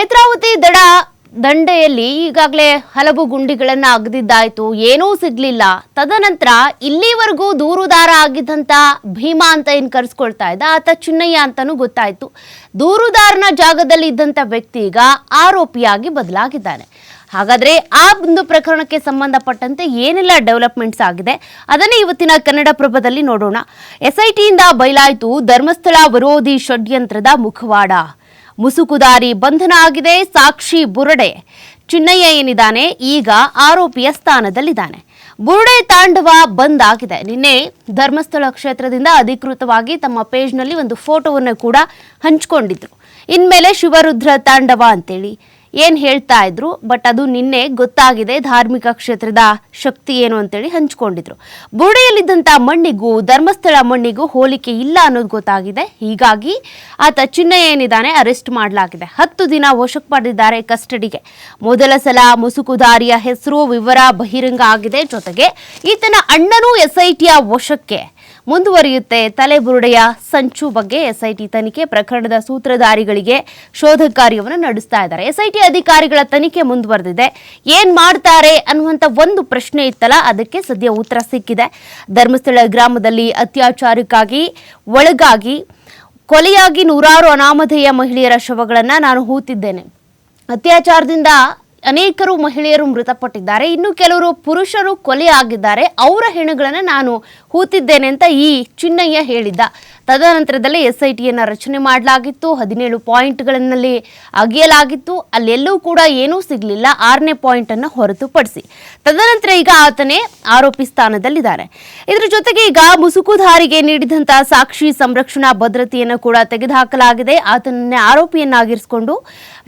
ನೇತ್ರಾವತಿ ದಡ ದಂಡೆಯಲ್ಲಿ ಈಗಾಗಲೇ ಹಲವು ಗುಂಡಿಗಳನ್ನ ಅಗದಿದ್ದಾಯ್ತು. ಏನೂ ಸಿಗ್ಲಿಲ್ಲ. ತದನಂತರ ಇಲ್ಲಿವರೆಗೂ ದೂರುದಾರ ಆಗಿದ್ದಂತ ಭೀಮಾ ಅಂತ ಏನು ಕರೆಸ್ಕೊಳ್ತಾ ಇದ್ದ? ಆತ ಚಿನ್ನಯ್ಯ ಅಂತಾನೂ ಗೊತ್ತಾಯ್ತು. ದೂರುದಾರನ ಜಾಗದಲ್ಲಿ ಇದ್ದಂತ ವ್ಯಕ್ತಿ ಈಗ ಆರೋಪಿಯಾಗಿ ಬದಲಾಗಿದ್ದಾನೆ. ಹಾಗಾದ್ರೆ ಆ ಒಂದು ಪ್ರಕರಣಕ್ಕೆ ಸಂಬಂಧಪಟ್ಟಂತೆ ಏನೆಲ್ಲ ಡೆವಲಪ್ಮೆಂಟ್ಸ್ ಆಗಿದೆ? ಅದನ್ನೇ ಇವತ್ತಿನ ಕನ್ನಡಪ್ರಭದಲ್ಲಿ ನೋಡೋಣ. ಎಸ್ಐಟಿಯಿಂದ ಬಯಲಾಯಿತು, ಧರ್ಮಸ್ಥಳ ವಿರೋಧಿ ಷಡ್ಯಂತ್ರದ ಮುಖವಾಡ. ಮುಸುಕುದಾರಿ ಬಂಧನ ಆಗಿದೆ, ಸಾಕ್ಷಿ ಬುರಡೆ. ಚಿನ್ನಯ್ಯ ಏನಿದ್ದಾನೆ, ಈಗ ಆರೋಪಿಯ ಸ್ಥಾನದಲ್ಲಿದ್ದಾನೆ. ಬುರುಡೆ ತಾಂಡವ ಬಂದ್ ಆಗಿದೆ. ನಿನ್ನೆ ಧರ್ಮಸ್ಥಳ ಕ್ಷೇತ್ರದಿಂದ ಅಧಿಕೃತವಾಗಿ ತಮ್ಮ ಪೇಜ್ನಲ್ಲಿ ಒಂದು ಫೋಟೋವನ್ನು ಕೂಡ ಹಂಚಿಕೊಂಡಿದ್ರು. ಇನ್ಮೇಲೆ ಶಿವರುದ್ರ ತಾಂಡವ ಅಂತೇಳಿ. ಏನ್ ಹೇಳ್ತಾ ಇದ್ರು ಬಟ್ ಅದು ನಿನ್ನೆ ಗೊತ್ತಾಗಿದೆ ಧಾರ್ಮಿಕ ಕ್ಷೇತ್ರದ ಶಕ್ತಿ ಏನು ಅಂತೇಳಿ ಹಂಚಿಕೊಂಡಿದ್ರು. ಬುರುಡೆಯಲ್ಲಿದ್ದಂಥ ಮಣ್ಣಿಗೂ, ಧರ್ಮಸ್ಥಳ ಮಣ್ಣಿಗೂ ಹೋಲಿಕೆ ಇಲ್ಲ ಅನ್ನೋದು ಗೊತ್ತಾಗಿದೆ. ಹೀಗಾಗಿ ಆತ ಚಿನ್ನ ಏನಿದ್ದಾನೆ ಅರೆಸ್ಟ್ ಮಾಡಲಾಗಿದೆ. ಹತ್ತು ದಿನ ವಶಕ್ಕೆ ಪಡೆದಿದ್ದಾರೆ ಕಸ್ಟಡಿಗೆ. ಮೊದಲ ಸಲ ಮುಸುಕುದಾರಿಯ ಹೆಸರು ವಿವರ ಬಹಿರಂಗ ಆಗಿದೆ. ಜೊತೆಗೆ ಈತನ ಅಣ್ಣನೂ ಎಸ್ಐಟಿಯ ವಶಕ್ಕೆ ಮುಂದುವರಿಯುತ್ತೆ. ತಲೆಬುರುಡೆಯ ಸಂಚು ಬಗ್ಗೆ ಎಸ್ಐಟಿ ತನಿಖೆ ಪ್ರಕರಣದ ಸೂತ್ರಧಾರಿಗಳಿಗೆ ಶೋಧ ಕಾರ್ಯವನ್ನು ನಡೆಸ್ತಾ ಇದ್ದಾರೆ. ಎಸ್ಐಟಿ ಅಧಿಕಾರಿಗಳ ತನಿಖೆ ಮುಂದುವರೆದಿದೆ. ಏನ್ ಮಾಡ್ತಾರೆ ಅನ್ನುವಂತ ಒಂದು ಪ್ರಶ್ನೆ ಇತ್ತಲ್ಲ, ಅದಕ್ಕೆ ಸದ್ಯ ಉತ್ತರ ಸಿಕ್ಕಿದೆ. ಧರ್ಮಸ್ಥಳ ಗ್ರಾಮದಲ್ಲಿ ಅತ್ಯಾಚಾರಕ್ಕಾಗಿ ಒಳಗಾಗಿ ಕೊಲೆಯಾಗಿ ನೂರಾರು ಅನಾಮಧೇಯ ಮಹಿಳೆಯರ ಶವಗಳನ್ನು ನಾನು ಹೂತಿದ್ದೇನೆ. ಅತ್ಯಾಚಾರದಿಂದ ಅನೇಕರು ಮಹಿಳೆಯರು ಮೃತಪಟ್ಟಿದ್ದಾರೆ. ಇನ್ನು ಕೆಲವರು ಪುರುಷರು ಕೊಲೆ ಆಗಿದ್ದಾರೆ. ಅವರ ಹೆಣಗಳನ್ನು ನಾನು ಹೂತಿದ್ದೇನೆ ಅಂತ ಈ ಚಿನ್ನಯ್ಯ ಹೇಳಿದ್ದ. ತದನಂತರದಲ್ಲಿ ಎಸ್ ಐ ಟಿಯನ್ನು ರಚನೆ ಮಾಡಲಾಗಿತ್ತು. ಹದಿನೇಳು ಪಾಯಿಂಟ್ಗಳಲ್ಲಿ ಅಗೆಯಲಾಗಿತ್ತು. ಅಲ್ಲೆಲ್ಲೂ ಕೂಡ ಏನೂ ಸಿಗಲಿಲ್ಲ. ಆರನೇ ಪಾಯಿಂಟ್ ಅನ್ನು ಹೊರತುಪಡಿಸಿ. ತದನಂತರ ಈಗ ಆತನೇ ಆರೋಪಿ ಸ್ಥಾನದಲ್ಲಿದ್ದಾರೆ. ಇದರ ಜೊತೆಗೆ ಈಗ ಮುಸುಕುಧಾರಿಗೆ ನೀಡಿದಂತಹ ಸಾಕ್ಷಿ ಸಂರಕ್ಷಣಾ ಭದ್ರತೆಯನ್ನು ಕೂಡ ತೆಗೆದುಹಾಕಲಾಗಿದೆ. ಆತನನ್ನೇ ಆರೋಪಿಯನ್ನಾಗಿರಿಸಿಕೊಂಡು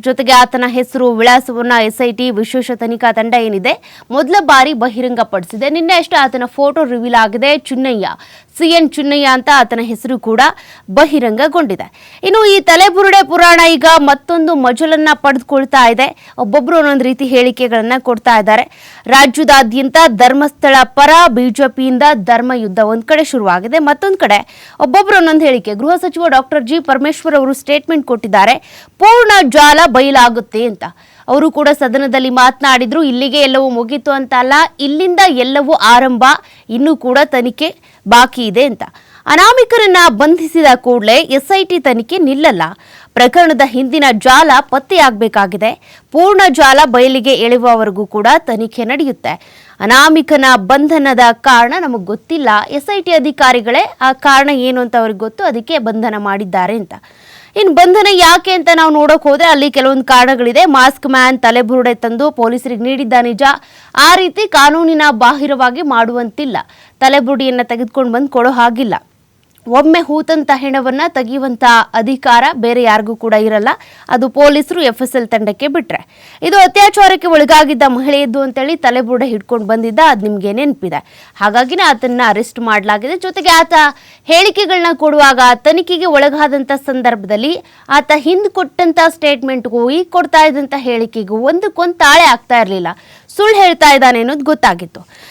ಜೊತೆಗೆ ಆತನ ಹೆಸರು, ವಿಳಾಸವನ್ನು ಎಸ್ಐಟಿ ವಿಶೇಷ ತನಿಖಾ ತಂಡ ಏನಿದೆ, ಮೊದಲ ಬಾರಿ ಬಹಿರಂಗಪಡಿಸಿದೆ. ನಿನ್ನೆ ಅಷ್ಟೇ ಆತನ ಫೋಟೋ ರಿವೀಲ್ ಆಗಿದೆ. ಚಿನ್ನಯ್ಯ ಸಿಎನ್ ಚಿನ್ನಯ್ಯ ಅಂತ ಆತನ ಹೆಸರು ಬಹಿರಂಗಗೊಂಡಿದೆ. ಇನ್ನು ಈ ತಲೆಬುರುಡೆ ಪುರಾಣ ಈಗ ಮತ್ತೊಂದು ಮಜಲನ್ನ ಪಡೆದುಕೊಳ್ತಾ ಇದೆ. ಒಬ್ಬೊಬ್ರು ಒಂದೊಂದು ರೀತಿ ಹೇಳಿಕೆಗಳನ್ನ ಕೊಡ್ತಾ ಇದ್ದಾರೆ. ರಾಜ್ಯದಾದ್ಯಂತ ಧರ್ಮಸ್ಥಳ ಪರ ಬಿಜೆಪಿಯಿಂದ ಧರ್ಮ ಯುದ್ಧ ಒಂದ್ ಕಡೆ ಶುರುವಾಗಿದೆ. ಮತ್ತೊಂದು ಕಡೆ ಒಬ್ಬೊಬ್ರು ಒಂದೊಂದು ಹೇಳಿಕೆ. ಗೃಹ ಸಚಿವ ಡಾಕ್ಟರ್ ಜಿ ಪರಮೇಶ್ವರ್ ಅವರು ಸ್ಟೇಟ್ಮೆಂಟ್ ಕೊಟ್ಟಿದ್ದಾರೆ. ಪೂರ್ಣ ಜಾಲ ಬಯಲಾಗುತ್ತೆ ಅಂತ. ಅವರು ಕೂಡ ಸದನದಲ್ಲಿ ಮಾತನಾಡಿದ್ರು, ಇಲ್ಲಿಗೆ ಎಲ್ಲವೂ ಮುಗೀತು ಅಂತ ಅಲ್ಲ, ಇಲ್ಲಿಂದ ಎಲ್ಲವೂ ಆರಂಭ, ಇನ್ನೂ ಕೂಡ ತನಿಖೆ ಬಾಕಿ ಇದೆ ಅಂತ. ಅನಾಮಿಕರನ್ನ ಬಂಧಿಸಿದ ಕೂಡಲೇ ಎಸ್ಐಟಿ ತನಿಖೆ ನಿಲ್ಲಲ್ಲ. ಪ್ರಕರಣದ ಹಿಂದಿನ ಜಾಲ ಪತ್ತೆಯಾಗಬೇಕಾಗಿದೆ. ಪೂರ್ಣ ಜಾಲ ಬಯಲಿಗೆ ಎಳೆಯುವವರೆಗೂ ಕೂಡ ತನಿಖೆ ನಡೆಯುತ್ತೆ. ಅನಾಮಿಕನ ಬಂಧನದ ಕಾರಣ ನಮಗೆ ಗೊತ್ತಿಲ್ಲ. ಎಸ್ಐಟಿ ಅಧಿಕಾರಿಗಳೇ ಆ ಕಾರಣ ಏನು ಅಂತ ಅವ್ರಿಗೆ ಗೊತ್ತು. ಅದಕ್ಕೆ ಬಂಧನ ಮಾಡಿದ್ದಾರೆ ಅಂತ. ಇನ್ನು ಬಂಧನ ಯಾಕೆ ಅಂತ ನಾವು ನೋಡೋಕೆ ಹೋದರೆ ಅಲ್ಲಿ ಕೆಲವೊಂದು ಕಾರಣಗಳಿದೆ. ಮಾಸ್ಕ್ ಮ್ಯಾನ್ ತಲೆಬುರುಡೆ ತಂದು ಪೊಲೀಸರಿಗೆ ನೀಡಿದ್ದ ನಿಜ. ಆ ರೀತಿ ಕಾನೂನಿನ ಬಾಹಿರವಾಗಿ ಮಾಡುವಂತಿಲ್ಲ. ತಲೆಬುರುಡಿಯನ್ನು ತೆಗೆದುಕೊಂಡು ಬಂದು ಕೊಡೋ ಹಾಗಿಲ್ಲ. ಒಮ್ಮೆ ಹೂತಂತ ಹೆಣವನ್ನ ತೆಗೆಯುವಂತ ಅಧಿಕಾರ ಬೇರೆ ಯಾರಿಗೂ ಕೂಡ ಇರಲ್ಲ. ಅದು ಪೊಲೀಸರು ಎಫ್ ಎಸ್ ಎಲ್ ತಂಡಕ್ಕೆ ಬಿಟ್ರೆ. ಇದು ಅತ್ಯಾಚಾರಕ್ಕೆ ಒಳಗಾಗಿದ್ದ ಮಹಿಳೆಯದ್ದು ಅಂತೇಳಿ ತಲೆಬುರುಡೆ ಹಿಡ್ಕೊಂಡು ಬಂದಿದ್ದ ಅದು ನಿಮ್ಗೆ ನೆನಪಿದೆ. ಹಾಗಾಗಿನೇ ಆತನ್ನ ಅರೆಸ್ಟ್ ಮಾಡಲಾಗಿದೆ. ಜೊತೆಗೆ ಆತ ಹೇಳಿಕೆಗಳನ್ನ ಕೊಡುವಾಗ ತನಿಖೆಗೆ ಒಳಗಾದಂತ ಸಂದರ್ಭದಲ್ಲಿ ಆತ ಹಿಂದ್ ಕೊಟ್ಟಂತ ಸ್ಟೇಟ್ಮೆಂಟ್ಗೂ ಈಗ ಕೊಡ್ತಾ ಇದ್ದಂತ ಹೇಳಿಕೆಗೂ ಒಂದಕ್ಕೊಂದು ತಾಳೆ ಆಗ್ತಾ ಇರಲಿಲ್ಲ. ಸುಳ್ಳು ಹೇಳ್ತಾ ಇದ್ದಾನೆ ಅನ್ನೋದು ಗೊತ್ತಾಗಿತ್ತು.